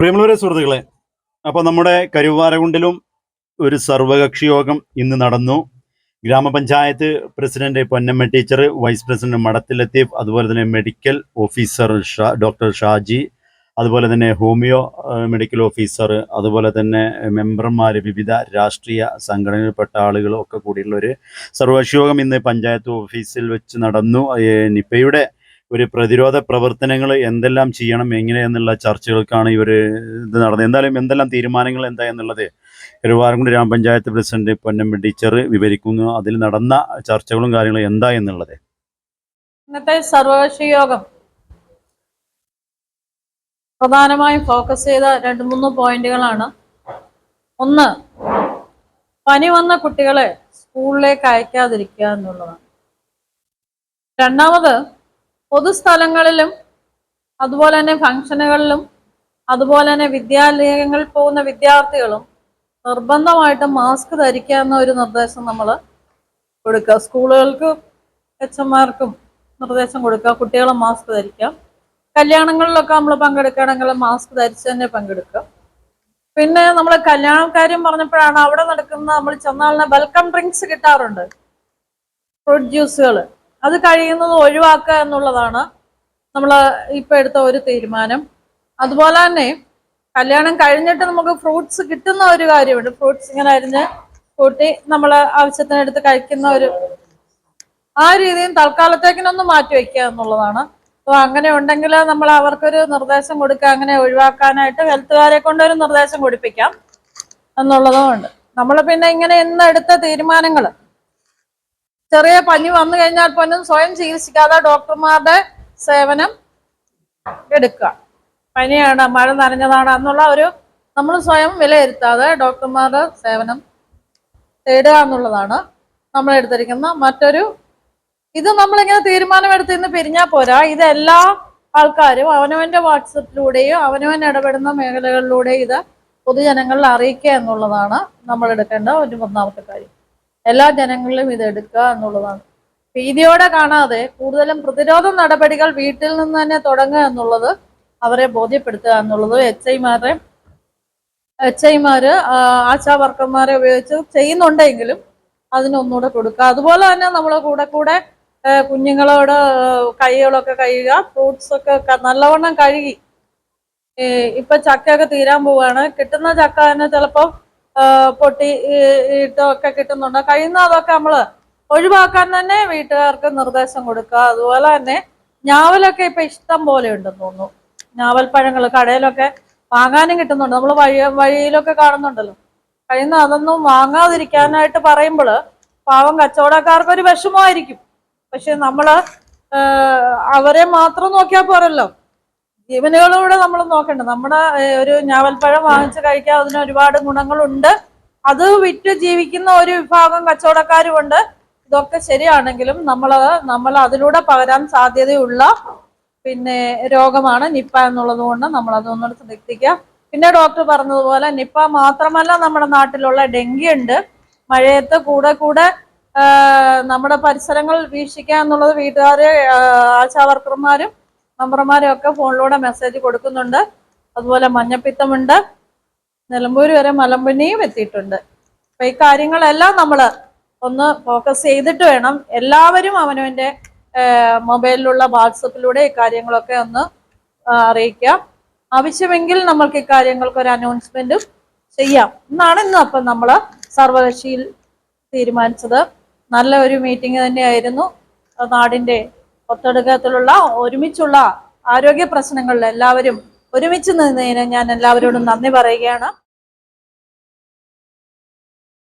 പ്രിയമുള്ളവരെ സുഹൃത്തുക്കളെ അപ്പോൾ നമ്മുടെ കരുവാരകുണ്ടിലും ഒരു സർവകക്ഷി യോഗം ഇന്ന് നടന്നു. ഗ്രാമപഞ്ചായത്ത് president Ponnamma teacher vice president Madathil Latheef അതുപോലെ തന്നെ മെഡിക്കൽ ഓഫീസർ ഷാ ഡോക്ടർ ഷാജി അതുപോലെ തന്നെ ഹോമിയോ മെഡിക്കൽ ഓഫീസർ അതുപോലെ തന്നെ മെമ്പർമാർ വിവിധ രാഷ്ട്രീയ സംഘടനയിൽപ്പെട്ട ആളുകളും ഒക്കെ കൂടിയുള്ള ഒരു സർവകക്ഷി യോഗം ഇന്ന് പഞ്ചായത്ത് ഓഫീസിൽ വെച്ച് നടന്നു. നിപ്പയുടെ ഒരു പ്രതിരോധ പ്രവർത്തനങ്ങൾ എന്തെല്ലാം ചെയ്യണം എങ്ങനെ എന്നുള്ള ചർച്ചകൾക്കാണ് ഇവർ ഇത് നടന്നത്. എന്തായാലും എന്തെല്ലാം തീരുമാനങ്ങൾ എന്താ എന്നുള്ളത് കരുവാരക്കുണ്ട് ഗ്രാമപഞ്ചായത്ത് പ്രസിഡന്റ് പൊന്നമ്പി ടീച്ചർ വിവരിക്കുന്നു. അതിൽ നടന്ന ചർച്ചകളും കാര്യങ്ങളും എന്താ എന്നുള്ളത്? ഇന്നത്തെ സർവകക്ഷി യോഗം പ്രധാനമായും ഫോക്കസ് ചെയ്ത രണ്ട് മൂന്ന് പോയിന്റുകളാണ്. ഒന്ന് പനി വന്ന കുട്ടികളെ സ്കൂളിലേക്ക് അയക്കാതിരിക്കുക എന്നുള്ളതാണ്. രണ്ടാമത് പൊതുസ്ഥലങ്ങളിലും അതുപോലെ തന്നെ ഫംഗ്ഷനുകളിലും അതുപോലെ തന്നെ വിദ്യാലയങ്ങളിൽ പോകുന്ന വിദ്യാർത്ഥികളും നിർബന്ധമായിട്ടും മാസ്ക് ധരിക്കുക എന്ന ഒരു നിർദ്ദേശം നമ്മൾ കൊടുക്കുക. സ്കൂളുകൾക്ക് എച്ച്എംമാർക്കും നിർദ്ദേശം കൊടുക്കുക. കുട്ടികളെ മാസ്ക് ധരിക്കാം. കല്യാണങ്ങളിലൊക്കെ നമ്മൾ പങ്കെടുക്കുകയാണെങ്കിൽ മാസ്ക് ധരിച്ച് തന്നെ പങ്കെടുക്കുക. പിന്നെ നമ്മൾ കല്യാണക്കാര്യം പറഞ്ഞപ്പോഴാണ് അവിടെ നടക്കുന്ന നമ്മൾ ചെന്നാളിന് വെൽക്കം ഡ്രിങ്ക്സ് കിട്ടാറുണ്ട്. ഫ്രൂട്ട് ജ്യൂസുകൾ അത് കഴിയുന്നത് ഒഴിവാക്കുക എന്നുള്ളതാണ് നമ്മൾ ഇപ്പോൾ എടുത്ത ഒരു തീരുമാനം. അതുപോലെ തന്നെ കല്യാണം കഴിഞ്ഞിട്ട് നമുക്ക് ഫ്രൂട്ട്സ് കിട്ടുന്ന ഒരു കാര്യമുണ്ട്. ഫ്രൂട്ട്സ് ഇങ്ങനെ അരിഞ്ഞ് കൂട്ടി നമ്മൾ ആവശ്യത്തിനെടുത്ത് കഴിക്കുന്ന ഒരു ആ രീതിയും തൽക്കാലത്തേക്കിനൊന്ന് മാറ്റി വയ്ക്കുക എന്നുള്ളതാണ്. അപ്പോൾ അങ്ങനെ ഉണ്ടെങ്കിൽ നമ്മൾ അവർക്കൊരു നിർദ്ദേശം കൊടുക്കുക അങ്ങനെ ഒഴിവാക്കാനായിട്ട് ഹെൽത്തുകാരെ കൊണ്ട് ഒരു നിർദ്ദേശം കൊടുപ്പിക്കാം എന്നുള്ളതും ഉണ്ട്. നമ്മൾ പിന്നെ ഇങ്ങനെ ഇന്ന് എടുത്ത തീരുമാനങ്ങൾ ചെറിയ പനി വന്നു കഴിഞ്ഞാൽ പോലും സ്വയം ചികിത്സിക്കാതെ ഡോക്ടർമാരുടെ സേവനം എടുക്കുക. പനിയാണ് മഴ നനഞ്ഞതാണ് എന്നുള്ള ഒരു നമ്മൾ സ്വയം വിലയിരുത്താതെ ഡോക്ടർമാരുടെ സേവനം തേടുക എന്നുള്ളതാണ് നമ്മൾ എടുത്തിരിക്കുന്ന മറ്റൊരു ഇത് നമ്മളിങ്ങനെ തീരുമാനമെടുത്ത് ഇന്ന് പിരിഞ്ഞാൽ പോരാ. ഇത് എല്ലാ ആൾക്കാരും അവനവന്റെ വാട്സപ്പിലൂടെയും അവനവൻ ഇടപെടുന്ന മേഖലകളിലൂടെയും ഇത് പൊതുജനങ്ങളിൽ അറിയിക്കുക എന്നുള്ളതാണ് നമ്മൾ എടുക്കേണ്ട ഒരു ഒന്നാമത്തെ കാര്യം. എല്ലാ ജനങ്ങളിലും ഇത് എടുക്കുക എന്നുള്ളതാണ്. ഭീതിയോടെ കാണാതെ കൂടുതലും പ്രതിരോധ നടപടികൾ വീട്ടിൽ നിന്ന് തന്നെ തുടങ്ങുക എന്നുള്ളത് അവരെ ബോധ്യപ്പെടുത്തുക എന്നുള്ളത് എച്ച് ഐമാരെ എച്ച് ഐമാര് ആശാ വർക്കർമാരെ ഉപയോഗിച്ച് ചെയ്യുന്നുണ്ടെങ്കിലും അതിനൊന്നുകൂടെ കൊടുക്കുക. അതുപോലെ തന്നെ നമ്മൾ കൂടെ കൂടെ കുഞ്ഞുങ്ങളോട് കൈകളൊക്കെ കഴുകുക ഫ്രൂട്ട്സ് ഒക്കെ നല്ലവണ്ണം കഴുകി ഇപ്പൊ ചക്കയൊക്കെ തീരാൻ പോവാണ്. കിട്ടുന്ന ചക്ക തന്നെ ചിലപ്പോൾ പൊട്ടി ഇട്ടോ ഇട്ടൊക്കെ കിട്ടുന്നുണ്ട്. കഴിയുന്ന അതൊക്കെ നമ്മൾ ഒഴിവാക്കാൻ തന്നെ വീട്ടുകാർക്ക് നിർദ്ദേശം കൊടുക്കുക. അതുപോലെ തന്നെ ഞാവലൊക്കെ ഇപ്പൊ ഇഷ്ടം പോലെ ഉണ്ടെന്ന് തോന്നുന്നു. ഞാവൽ പഴങ്ങൾ കടയിലൊക്കെ വാങ്ങാനും കിട്ടുന്നുണ്ട്. നമ്മൾ വഴി വഴിയിലൊക്കെ കാണുന്നുണ്ടല്ലോ. കഴിയുന്ന അതൊന്നും വാങ്ങാതിരിക്കാനായിട്ട് പറയുമ്പോൾ പാവം കച്ചവടക്കാർക്ക് ഒരു വിഷമമായിരിക്കും. പക്ഷെ നമ്മൾ അവരെ മാത്രം നോക്കിയാൽ പോരല്ലോ. ജീവനുകളൂടെ നമ്മൾ നോക്കണ്ട. നമ്മുടെ ഒരു ഞാവൽപ്പഴം വാങ്ങിച്ച് കഴിക്കാൻ അതിന് ഒരുപാട് ഗുണങ്ങളുണ്ട്. അത് വിറ്റ് ജീവിക്കുന്ന ഒരു വിഭാഗം കച്ചവടക്കാരുമുണ്ട്. ഇതൊക്കെ ശരിയാണെങ്കിലും നമ്മൾ നമ്മൾ അതിലൂടെ പകരാൻ സാധ്യതയുള്ള പിന്നെ രോഗമാണ് നിപ്പ എന്നുള്ളത് കൊണ്ട് നമ്മൾ അതൊന്നുകൂടെ ശ്രദ്ധിക്കുക. പിന്നെ ഡോക്ടർ പറഞ്ഞതുപോലെ നിപ്പ മാത്രമല്ല നമ്മുടെ നാട്ടിലുള്ള ഡെങ്കി ഉണ്ട് മഴയത്ത് കൂടെ കൂടെ നമ്മുടെ പരിസരങ്ങൾ വീക്ഷിക്കുക എന്നുള്ളത് വീട്ടുകാർ ആ, ആശാ ഒക്കെ ഫോണിലൂടെ മെസ്സേജ് കൊടുക്കുന്നുണ്ട്. അതുപോലെ മഞ്ഞപ്പിത്തമുണ്ട്. നിലമ്പൂർ വരെ മലമ്പനിയും എത്തിയിട്ടുണ്ട്. അപ്പൊ ഈ കാര്യങ്ങളെല്ലാം നമ്മൾ ഒന്ന് ഫോക്കസ് ചെയ്തിട്ട് വേണം എല്ലാവരും അവനവന്റെ മൊബൈലിലുള്ള വാട്സപ്പിലൂടെ കാര്യങ്ങളൊക്കെ ഒന്ന് അറിയിക്കാം ആവശ്യമെങ്കിൽ നമ്മൾക്ക് ഇക്കാര്യങ്ങൾക്ക് ഒരു അനൗൺസ്മെന്റും ചെയ്യാം. എന്നാണ് ഇന്ന് അപ്പം നമ്മൾ സർവകക്ഷിയിൽ തീരുമാനിച്ചത്. നല്ല ഒരു മീറ്റിംഗ് തന്നെയായിരുന്നു. നാടിന്റെ ഒത്തൊടുക്കത്തിലുള്ള ഒരുമിച്ചുള്ള ആരോഗ്യ പ്രശ്നങ്ങളിൽ എല്ലാവരും ഒരുമിച്ച് നിന്നതിന് ഞാൻ എല്ലാവരോടും നന്ദി പറയുകയാണ്.